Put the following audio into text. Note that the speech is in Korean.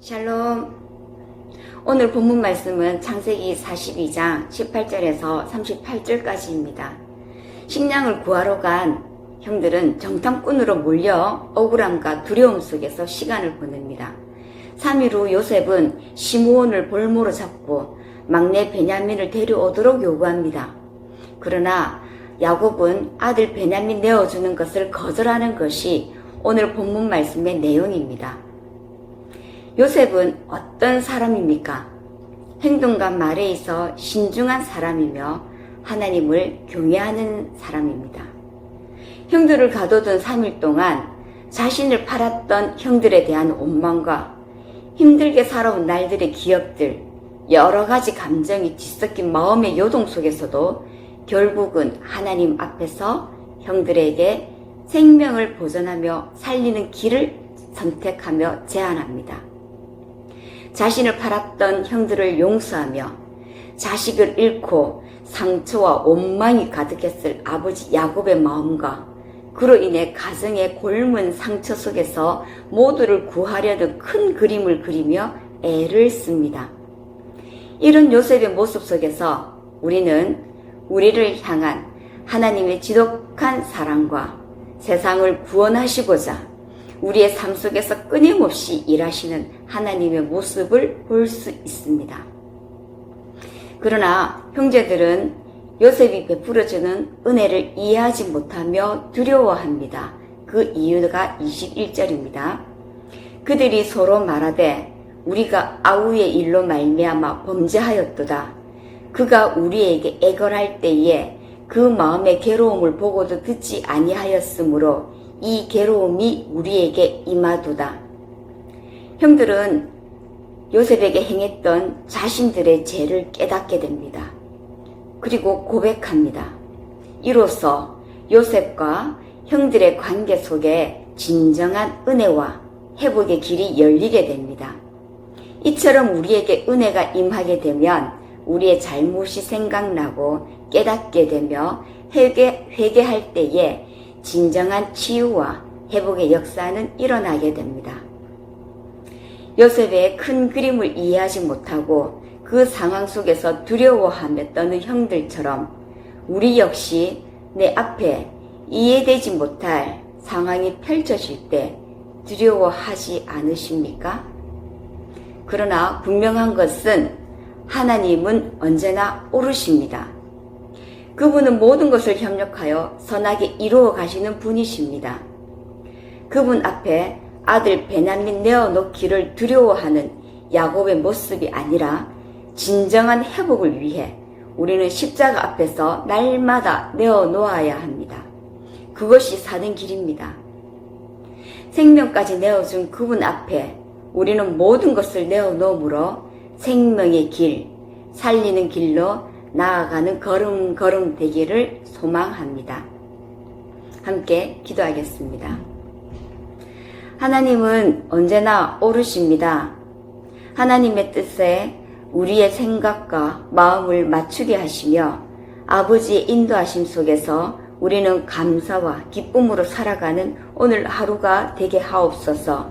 샬롬. 오늘 본문 말씀은 창세기 42장 18절에서 38절까지입니다. 식량을 구하러 간 형들은 정탐꾼으로 몰려 억울함과 두려움 속에서 시간을 보냅니다. 3일 후 요셉은 시므온을 볼모로 잡고 막내 베냐민을 데려오도록 요구합니다. 그러나 야곱은 아들 베냐민 내어주는 것을 거절하는 것이 오늘 본문 말씀의 내용입니다. 요셉은 어떤 사람입니까? 행동과 말에 있어 신중한 사람이며 하나님을 경외하는 사람입니다. 형들을 가둬둔 3일 동안 자신을 팔았던 형들에 대한 원망과 힘들게 살아온 날들의 기억들, 여러 가지 감정이 뒤섞인 마음의 요동 속에서도 결국은 하나님 앞에서 형들에게 생명을 보존하며 살리는 길을 선택하며 제안합니다. 자신을 팔았던 형들을 용서하며 자식을 잃고 상처와 원망이 가득했을 아버지 야곱의 마음과 그로 인해 가정의 골문 상처 속에서 모두를 구하려는 큰 그림을 그리며 애를 씁니다. 이런 요셉의 모습 속에서 우리는 우리를 향한 하나님의 지독한 사랑과 세상을 구원하시고자 우리의 삶 속에서 끊임없이 일하시는 하나님의 모습을 볼 수 있습니다. 그러나 형제들은 요셉이 베풀어주는 은혜를 이해하지 못하며 두려워합니다. 그 이유가 21절입니다. 그들이 서로 말하되 우리가 아우의 일로 말미암아 범죄하였도다. 그가 우리에게 애걸할 때에 그 마음의 괴로움을 보고도 듣지 아니하였으므로 이 괴로움이 우리에게 임하도다. 형들은 요셉에게 행했던 자신들의 죄를 깨닫게 됩니다. 그리고 고백합니다. 이로써 요셉과 형들의 관계 속에 진정한 은혜와 회복의 길이 열리게 됩니다. 이처럼 우리에게 은혜가 임하게 되면 우리의 잘못이 생각나고 깨닫게 되며 회개, 회개할 때에 진정한 치유와 회복의 역사는 일어나게 됩니다. 요셉의 큰 그림을 이해하지 못하고 그 상황 속에서 두려워하며 떠는 형들처럼 우리 역시 내 앞에 이해되지 못할 상황이 펼쳐질 때 두려워하지 않으십니까? 그러나 분명한 것은 하나님은 언제나 옳으십니다. 그분은 모든 것을 협력하여 선하게 이루어 가시는 분이십니다. 그분 앞에 아들 베냐민 내어놓기를 두려워하는 야곱의 모습이 아니라 진정한 회복을 위해 우리는 십자가 앞에서 날마다 내어놓아야 합니다. 그것이 사는 길입니다. 생명까지 내어준 그분 앞에 우리는 모든 것을 내어놓으므로 생명의 길, 살리는 길로 나아가는 걸음걸음 되기를 소망합니다. 함께 기도하겠습니다. 하나님은 언제나 옳으십니다. 하나님의 뜻에 우리의 생각과 마음을 맞추게 하시며 아버지의 인도하심 속에서 우리는 감사와 기쁨으로 살아가는 오늘 하루가 되게 하옵소서